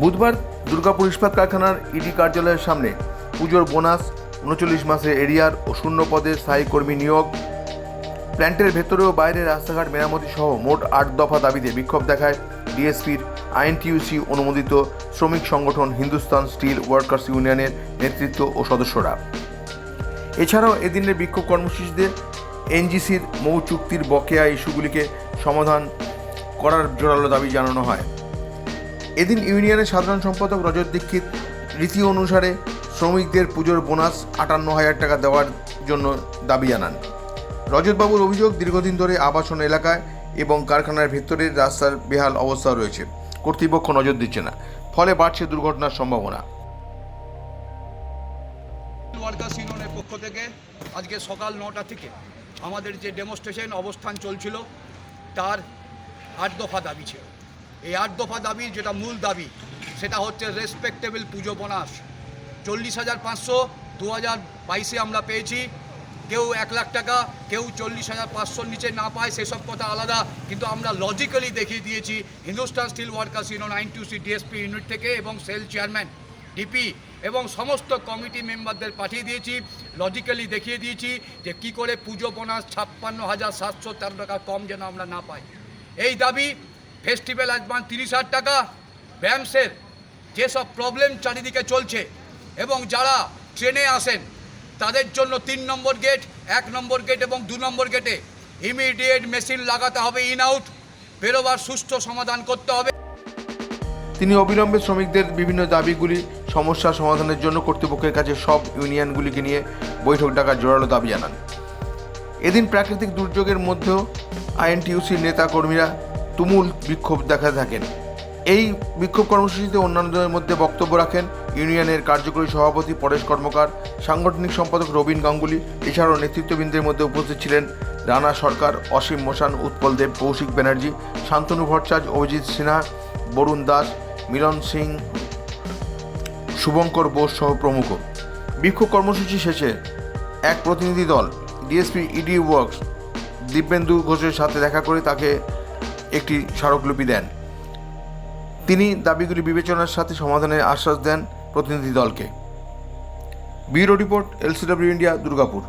বুধবার দুর্গাপুর ইস্পাত কারখানার ইডি কার্যালয়ের সামনে পুজোর বোনাস, উনচল্লিশ মাসের এরিয়ার ও শূন্য পদে স্থায়ী কর্মী নিয়োগ, প্ল্যান্টের ভেতরে ও বাইরে রাস্তাঘাট মেরামতি সহ মোট আট দফা দাবিতে বিক্ষোভ দেখায় ডিএসপির আইএনটিইউসি অনুমোদিত শ্রমিক সংগঠন হিন্দুস্তান স্টিল ওয়ার্কার্স ইউনিয়নের নেতৃত্ব ও সদস্যরা। এছাড়াও এদিনের বিক্ষোভ কর্মসূচিতে এনজিসির মৌ চুক্তির বকেয়া ইস্যুগুলিকে সমাধান করার জোরালো দাবি জানানো হয়। এদিন ইউনিয়নের সাধারণ সম্পাদক রজত দীক্ষিত রীতি অনুসারে শ্রমিকদের পুজোর বোনাস আটান্ন হাজার টাকা দেওয়ার জন্য দাবি জানান। রজতবাবুর অভিযোগ, দীর্ঘদিন ধরে আবাসন এলাকায় এবং কারখানার ভেতরের রাস্তার বেহাল অবস্থা রয়েছে। কর্তৃপক্ষ নজর দিচ্ছে না। ফলে বাড়ছে দুর্ঘটনার সম্ভাবনা। পক্ষ থেকে আজকে সকাল নটা থেকে আমাদের যে ডেমনস্ট্রেশন অবস্থান চলছিল তার আট দফা দাবি ছিল। এই আট দফা দাবির যেটা মূল দাবি, সেটা হচ্ছে রেসপেক্টেবল পুজো বোনাস। চল্লিশ হাজার পাঁচশো, দু হাজার বাইশে আমরা পেয়েছি। কেউ এক লাখ টাকা, কেউ চল্লিশ হাজার পাঁচশোর নিচে না পায়, সেসব কথা আলাদা। কিন্তু আমরা লজিক্যালি দেখিয়ে দিয়েছি Hindustan steel workers union nine two C DSP unit থেকে এবং সেল চেয়ারম্যান ডিপি এবং সমস্ত কমিটি মেম্বারদের পাঠিয়ে দিয়েছি। লজিক্যালি দেখিয়ে দিয়েছি যে কি করে পুজো বোনাস ছাপ্পান্ন হাজার সাতশো তেরো টাকা কম যেন আমরা না পাই। এই দাবি ফেস্টিভ্যাল অ্যাডভান্স তিরিশ হাজার টাকা, ব্যায়ামসের যেসব প্রবলেম চারিদিকে চলছে এবং যারা ট্রেনে আসেন, তাদের জন্য তিন নম্বর গেট এক নম্বর গেট এবং দু নম্বর গেটে ইমিডিয়েট মেশিন লাগাতে হবে ইন আউট বেরোবার সুষ্ঠু সমাধান করতে হবে। তিনি অবিলম্বে শ্রমিকদের বিভিন্ন দাবিগুলি সমস্যা সমাধানের জন্য কর্তৃপক্ষের কাছে সব ইউনিয়নগুলিকে নিয়ে বৈঠক ডাকার জোরালো দাবি জানান। এদিন প্রাকৃতিক দুর্যোগের মধ্যেও আইএনটিউসির নেতা কর্মীরা তুমুল বিক্ষোভ দেখা থাকেন। এই বিক্ষোভ কর্মসূচিতে অন্যান্যদের মধ্যে বক্তব্য রাখেন ইউনিয়নের কার্যকরী সভাপতি, পরেশ কর্মকার, সাংগঠনিক সম্পাদক রবীন গাঙ্গুলি, এছাড়াও নেতৃত্ববৃন্দের মধ্যে উপস্থিত ছিলেন রানা সরকার, অসীম মোশান, উৎপল দেব, কৌশিক ব্যানার্জি, শান্তনু ভট্টাচার্য, অভিজিৎ সিনহা, বরুণ দাস মিলন সিং, শুভঙ্কর বোস সহ প্রমুখ। বিক্ষোভ কর্মসূচি শেষে এক প্রতিনিধি দল, ডিএসপি ইডি ওয়ার্কস, দিব্যেন্দু ঘোষের সাথে দেখা করে তাকে একটি স্মারকলিপি দেন। তিনি দাবিগুলি বিবেচনার সাথে সমাধানের আশ্বাস দেন প্রতিনিধি দলকে। Bureau report, LCW India, Durgapur.